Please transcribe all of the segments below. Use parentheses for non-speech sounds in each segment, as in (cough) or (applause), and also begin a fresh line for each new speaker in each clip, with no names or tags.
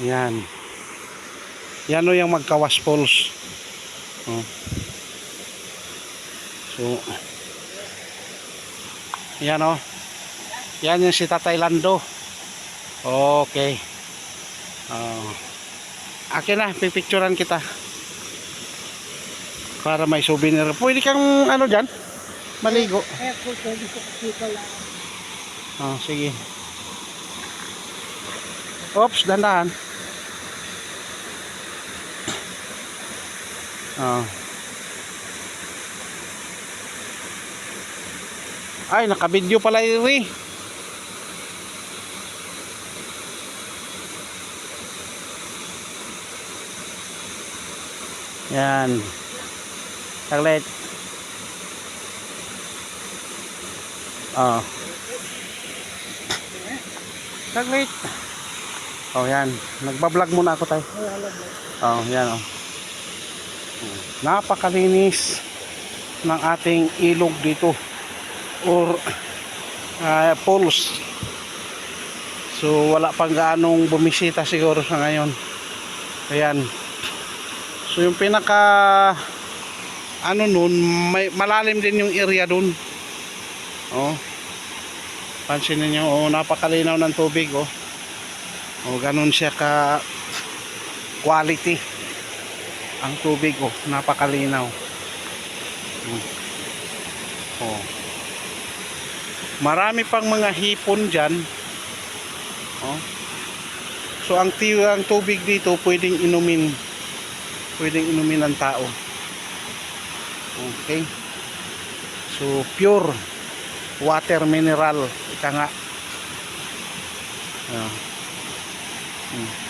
Yan. Yan o yung magkawas falls. Oh. So, yan o. Yan yung si Tatay Lando. Okay. Oh. Akin na, pipicturean kita. Para may souvenir. Pwede kang ano dyan? Maligo.
Lang.
Oh, sige. Oops, dandahan. Oh. Ay, naka-video pala yun eh. Yan. Saglit. Oh. Saglit. Oh, yan. Nagbablog muna ako tayo. Oh, yan oh. Napakalinis ng ating ilog dito or uh, pools. So wala pang gaanong bumisita siguro sa ngayon. Ayan. So yung pinaka ano nun, may, malalim din yung area dun. Oh. Pansin niyo, oh, napakalinaw ng tubig, oh. Oh, ganun siya ka quality ang tubig oh napakalinaw. Hmm. oh. Marami pang mga hipon dyan. Oh. So ang, ang tubig dito pwedeng inumin pwedeng inumin ng tao. Okay. So pure water mineral ika nga. Ah. Hmm.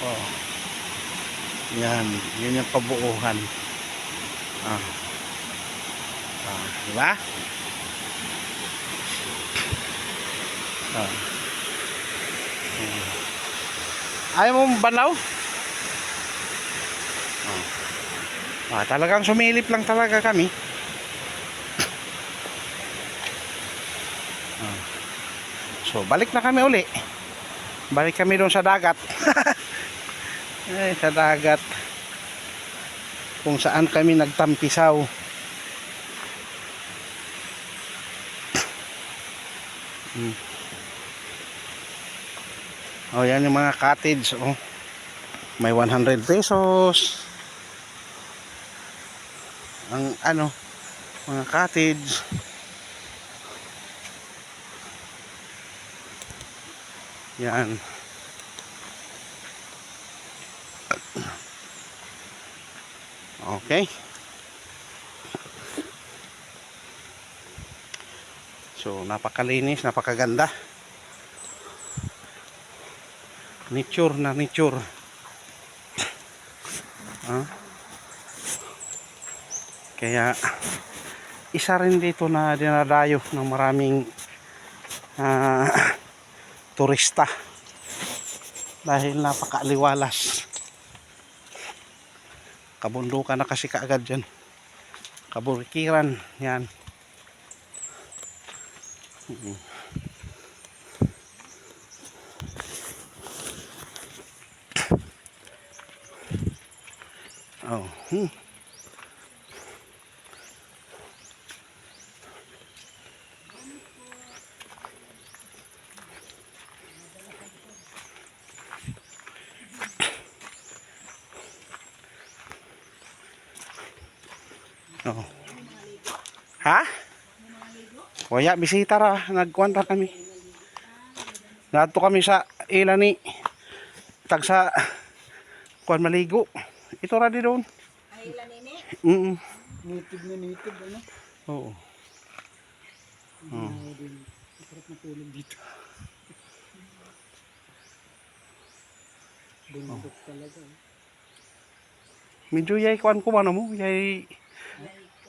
Oh. Yan, yun yung kabuuhan. Ah. Ah, di ba? Ah. Hmm. Ayaw mo banaw? Ah. Ah, talagang sumilip lang talaga kami. Ah. So, balik na kami uli. Balik kami doon sa dagat. (laughs) Ay, sa dagat. Kung saan kami nagtampisaw. Hmm. Oh, yan yung mga cottage, oh. May 100 pesos. Ang ano, mga cottage. Yan. Okay. So, napakalinis, napakaganda. Nature na nature. Ah. Kaya, isa rin dito na dinadayo ng maraming ah, turista dahil napakaaliwalas kabundukan na kasi kaagad dyan kaburikiran yan. Oh hmm. Oh. Ha? Waya, bisita ra. Nagkwanta kami. Nato kami sa ilani. Tag sa kuan maligo. Ito ra di doon.
Ay, ilan ini?
Mm.
Native na native, ano?
Oo. Oh.
Oo din. Masarap matulog dito. Bundok talaga. eh.
Medyo yay kuan ko ano mo, yay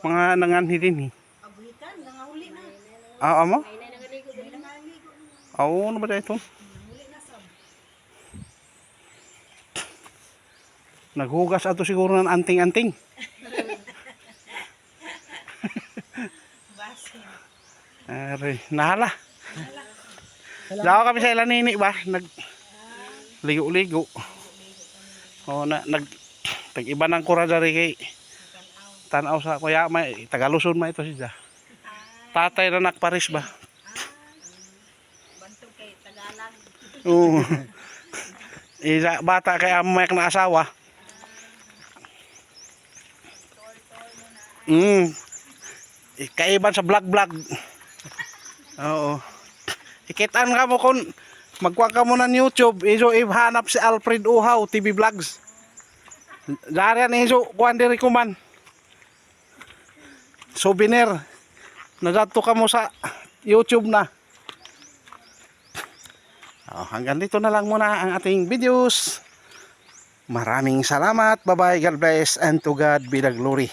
mga nanganhi din eh.
Abuhitan, nangahuli na.
Ah, amo? Oo, ano ba ito?
Sab.
Naghugas ato siguro ng anting-anting. Aray, nahala. Daw kami sa Ilanini ba? Nag ligo-ligo. O na nag tag iba ng kura dari kay tanaw sa kuya may Tagaluson ma ito siya. Tatay na nakparis ba?
Bantog kay (laughs) Tagalog.
Oo. Isa bata kay amak na asawa. Mm. Kaiban sa vlog-vlog. (laughs) Oo. Ikitaan ka mo kung magkuha ka mo ng YouTube, iso ihanap si Alfred Uhaw, TV Vlogs. Darian iso, kuhan diri ko man. Souvenir. Nadato ka mo sa YouTube na. Oh, hanggang dito na lang muna ang ating videos. Maraming salamat. Bye-bye. God bless and to God be the glory.